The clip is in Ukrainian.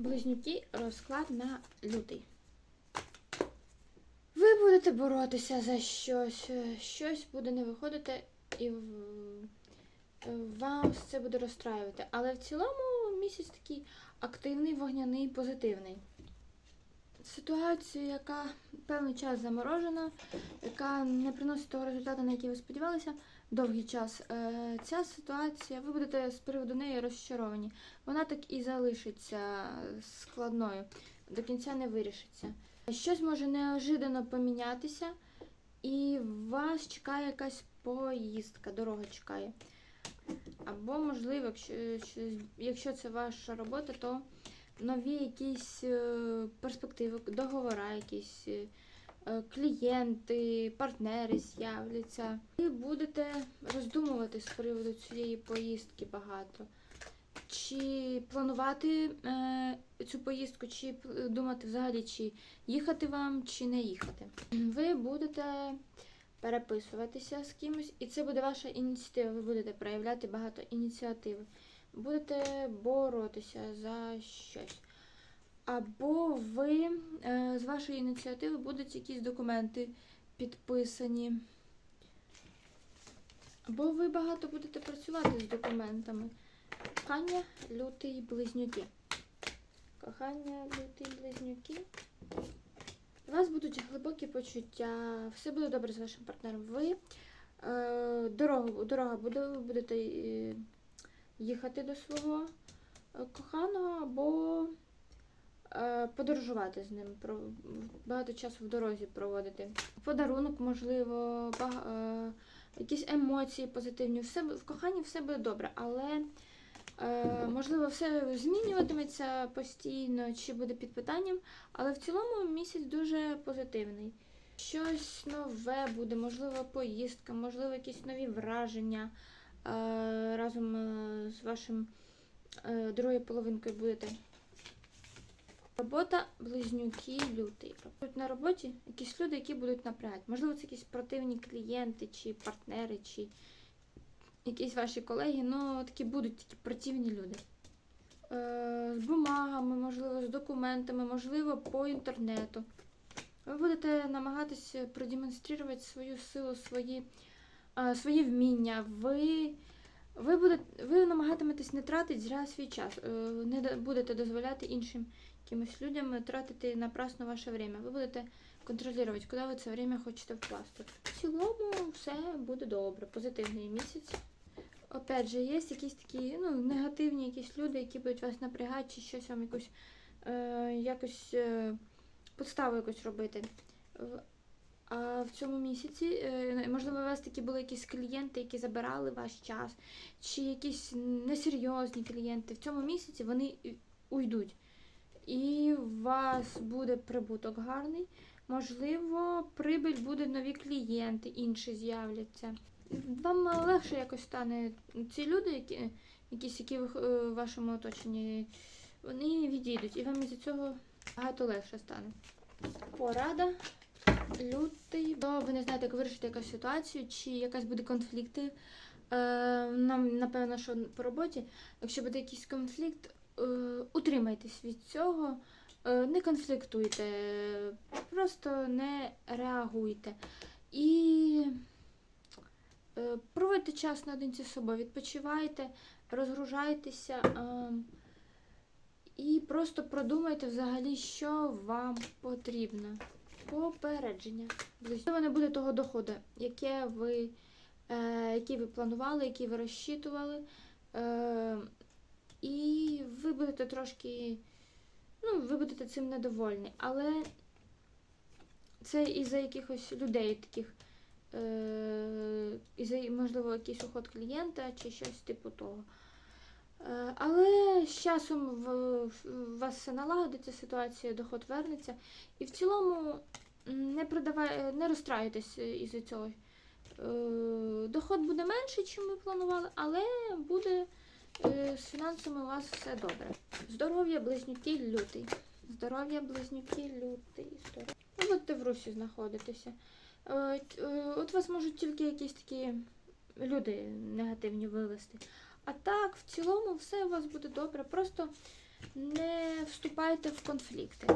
Близнюки розклад на лютий. Ви будете боротися за щось, е, щось буде не виходити, і е, вас це буде розстраювати. Але в цілому місяць такий активний, вогняний, позитивний. Ситуація, яка певний час заморожена, яка не приносить того результату, на який ви сподівалися, довгий час. Е, Ця ситуація, ви будете з приводу неї розчаровані. Вона так і залишиться складною, до кінця не вирішиться. Щось може неожиданно помінятися, і вас чекає якась поїздка, дорога чекає. Або, можливо, якщо, якщо це ваша робота, то нові якісь е, перспективи, договори, якісь е, клієнти, партнери з'являться. Ви будете роздумувати з приводу цієї поїздки багато. Чи планувати е, цю поїздку, чи думати взагалі, чи їхати вам, чи не їхати. Ви будете переписуватися з кимось, і це буде ваша ініціатива. Ви будете проявляти багато ініціативи. Будете боротися за щось. Або ви е, з вашої ініціативи будуть якісь документи підписані. Або ви багато будете працювати з документами. Кохання, лютий близнюки. Кохання, лютий близнюки. У вас будуть глибокі почуття, все буде добре з вашим партнером. Ви е, дорогу, дорога буде, ви будете е, їхати до свого е, коханого або подорожувати з ним, багато часу в дорозі проводити. Подарунок, можливо, е, якісь емоції позитивні. Все, в коханні все буде добре, але е, можливо все змінюватиметься постійно чи буде під питанням. Але в цілому місяць дуже позитивний. Щось нове буде, можливо, поїздка, можливо, якісь нові враження е, разом е, з вашим е, другою половинкою будете. Робота близнюки лютий. Тут на роботі якісь люди, які будуть напрягати. Можливо, це якісь противні клієнти, чи партнери, чи якісь ваші колеги, ну такі будуть такі противні люди. Е, з бумагами, можливо, з документами, можливо, по інтернету. Ви будете намагатися продемонструвати свою силу, свої, е, свої вміння. Ви, ви, будете, ви намагатиметесь не тратити зря свій час, е, не будете дозволяти іншим якимось людям тратити напрасно ваше время. Ви будете контролювати, куди ви це время хочете вкласти. В цілому все буде добре, позитивний місяць. Опять же, є якісь такі ну, негативні якісь люди, які будуть вас напрягати, чи щось вам якось, е, якось е, подставу якось робити. А в цьому місяці, е, можливо, у вас такі були якісь клієнти, які забирали ваш час, чи якісь несерйозні клієнти. В цьому місяці вони уйдуть. І у вас буде прибуток гарний. Можливо, прибиль буде нові клієнти, інші з'являться. Вам легше якось стане ці люди, які, якісь, які в е, вашому оточенні, вони відійдуть, і вам із цього багато легше стане. Порада. Лютий, бо ви не знаєте, як вирішити якусь ситуацію, чи якась буде конфлікти. Е, нам, напевно, що по роботі, якщо буде якийсь конфлікт, утримайтесь від цього, е, не конфліктуйте, просто не реагуйте. І е, проводьте час наодинці з собою, відпочивайте, розгружайтеся. Е, і просто продумайте взагалі, що вам потрібно. Попередження. Можливо, не буде того доходу, яке ви, е, який ви планували, який ви розчитували. І ви будете трошки, ну, ви будете цим недовольні. Але це із-за якихось людей таких, е, із-за, можливо, якийсь уход клієнта чи щось типу того. Е, Але з часом в, в вас все налагодиться, ситуація, доход вернеться. І в цілому не продавай, не розстраюйтесь із цього. Е, Доход буде менший, ніж ми планували, але буде з фінансами у вас все добре. Здоров'я, близнюки, лютий. Здоров'я, близнюки, лютий. Здоров'я. Ви будете в русі знаходитися. Е, е, От вас можуть тільки якісь такі люди негативні вивести. А так, в цілому, все у вас буде добре. Просто не вступайте в конфлікти.